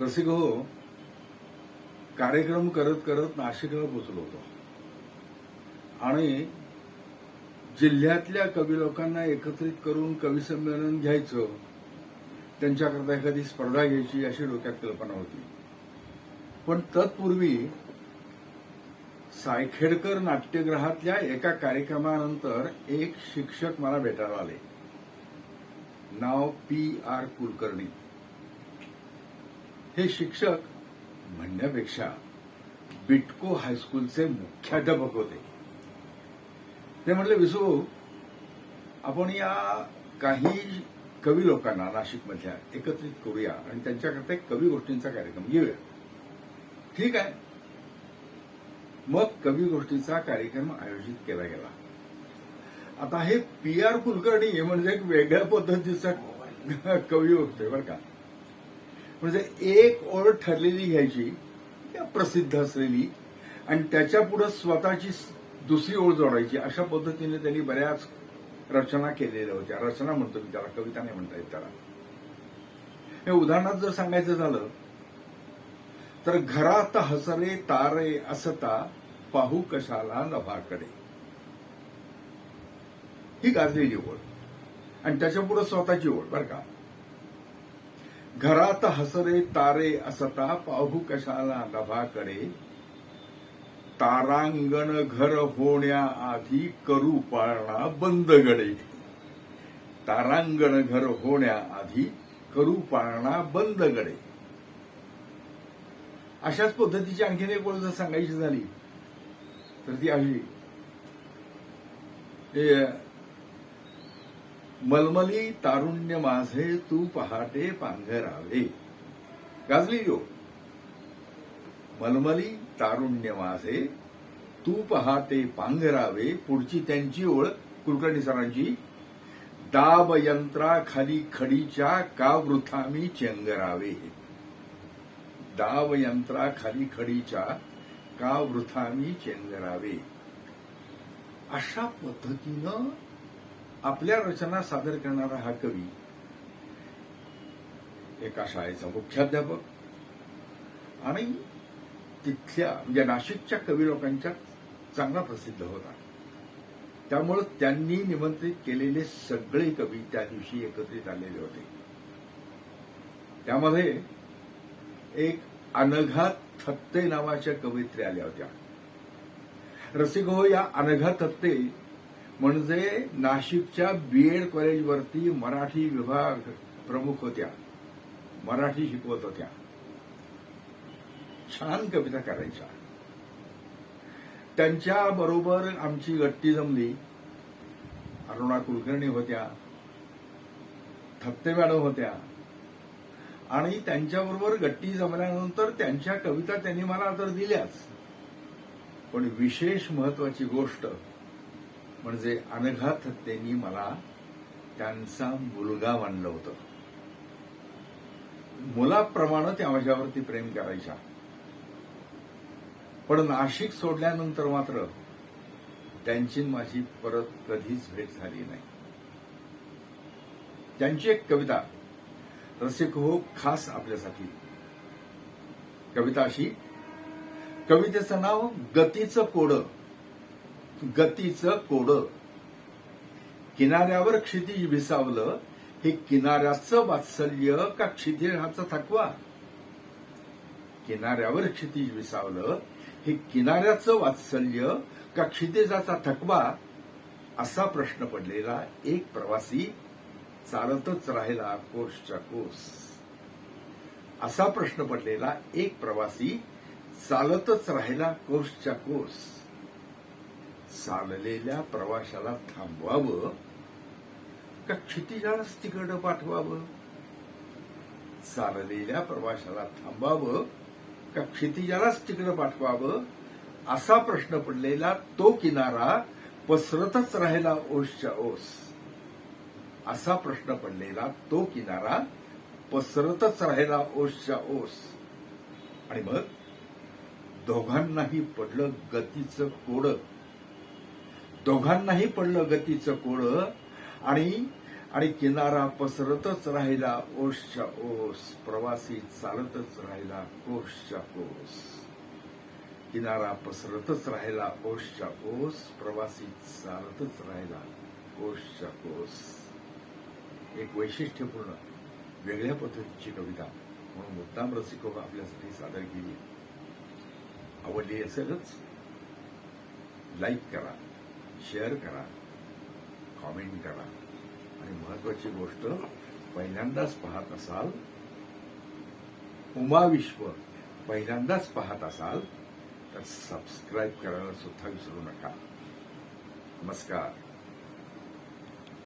रसिक हो कार्यक्रम करत करत नाशिकला पोचलो होतो. आणि जिल्ह्यातल्या कवी लोकांना एकत्रित करून कवी संमेलन घ्यायचं त्यांच्याकरता एखादी स्पर्धा घ्यायची अशी डोक्यात कल्पना होती. पण तत्पूर्वी सायखेडकर नाट्यगृहातल्या एका कार्यक्रमानंतर एक शिक्षक मला भेटायला आले. नाव पी आर कुलकर्णी. हे शिक्षक म्हणण्यापेक्षा बिटको हायस्कूलचे मुख्याध्यापक होते. ते म्हटले विसू आपण या काही कवी लोकांना नाशिकमधल्या एकत्रित करूया आणि त्यांच्याकरता एक कवी गोष्टींचा कार्यक्रम घेऊया ठीक आहे. मग कवी गोष्टीचा कार्यक्रम आयोजित केला गेला. आता हे पी आर कुलकर्णी म्हणजे एक वेगळ्या पद्धतीचा कवी होते बरं का. म्हणजे एक ओळ ठरलेली घ्यायची प्रसिद्ध असलेली आणि त्याच्या पुढे स्वतःची दुसरी ओळ जोडायची अशा पद्धतीने त्यांनी बऱ्याच रचना केलेल्या होत्या. रचना म्हणतो मी त्याला कविता नाही म्हणता येत त्याला. हे उदाहरणात जर सांगायचं झालं तर घरात हसरे तारे असता पाहू कशाला नभाकडे. ही गाजलेली ओळ. आणि त्याच्या पुढे स्वतःची ओळ बरं का. घरात हसरे तारे असता पाहू कशाला नभाकडे. तारांगण घर होण्याआधी करू पाळणा बंद गडे तारांगण घर होण्याआधी करू पाळणा बंद गडे अशाच पद्धतीची आणखीन एक जर सांगायची झाली तर ती अशी मलमली तारुण्य माझे तू पहाटे पांघरावे. गाजली यो मलमली तारुण्य माझे तू पहाटे पांघरावे. पुढची त्यांची ओळख कुलकर्णी सरांची. दाब यंत्राखाली खडीच्या का वृथा मी चेंगरावे. दाब यंत्राखाली खडीच्या का वृथा मी चेंगरावे. अशा पद्धतीनं आपल्या रचना सादर करणारा हा कवी एका शाळेचा मुख्याध्यापक. आणि तिथल्या म्हणजे नाशिकच्या कवी लोकांच्या चांगला प्रसिद्ध होता त्यामुळं त्यांनी निमंत्रित केलेले सगळे कवी त्या दिवशी एकत्रित आलेले होते. त्यामध्ये एक अनघा थत्ते नावाच्या कवयित्री आल्या होत्या. रसिक हो या अनघा थत्ते म्हणजे नाशिकच्या बीएड कॉलेजवरती मराठी विभाग प्रमुख होत्या. मराठी शिकवत होत्या. छान कविता करायच्या. त्यांच्या बरोबर आमची गट्टी जमली. अरुणा कुलकर्णी होत्या. थत्ते मॅडम होत्या. आणि त्यांच्याबरोबर गट्टी जमल्यानंतर त्यांच्या कविता त्यांनी मला तर दिल्याच. पण विशेष महत्वाची गोष्ट म्हणजे अनघात त्यांनी मला त्यांचा मुलगा मानलं होतं. मुलाप्रमाणे त्या माझ्यावरती प्रेम करायच्या. पण नाशिक सोडल्यानंतर मात्र त्यांची माझी परत कधीच भेट झाली नाही. त्यांची एक कविता रसिक हो खास आपल्यासाठी. कविता अशी कवितेचं नाव गतीचं कोडं. गतीचं कोड. किनाऱ्यावर क्षितिज विसावलं हे किनाऱ्याचं वात्सल्य का क्षितिजाचा थकवा? किनाऱ्यावर क्षितिज विसावलं हे किनाऱ्याचं वात्सल्य का क्षितिजाचा थकवा? असा प्रश्न पडलेला एक प्रवासी चालतच राहिला कोसच्या कोस असा प्रश्न पडलेला एक प्रवासी चालतच राहिला कोसच्या कोस चाललेल्या प्रवाशाला थांबवावं का क्षितिजालाच तिकडं पाठवावं? चाललेल्या प्रवाशाला थांबवावं का क्षितिजालाच तिकडं पाठवावं? असा प्रश्न पडलेला तो किनारा पसरतच राहिला ओसच्या ओस. असा प्रश्न पडलेला तो किनारा पसरतच राहिला ओसच्या ओस. आणि मग दोघांनाही पडलं गतीचं कोडं. दोघांनाही पडलं गतीचं कोळ आणि आणि किनारा पसरतच राहिला ओसच्या ओस प्रवासी चालतच राहिला कोसच्या कोस. किनारा पसरतच राहिला ओसच्या ओस प्रवासी चालतच राहिला कोसच्या कोस. एक वैशिष्ट्यपूर्ण वेगळ्या पद्धतीची कविता म्हणून मुद्दाम रसिको आपल्यासाठी सादर केली. आवडली असेलच? लाईक करा. शेअर करा कॉमेंट करा. आणि महत्वाची गोष्ट पहिल्यांदाच पाहत असाल उमा विश्व पहिल्यांदाच पाहत असाल तर सबस्क्राईब करायला सुद्धा विसरू नका. नमस्कार.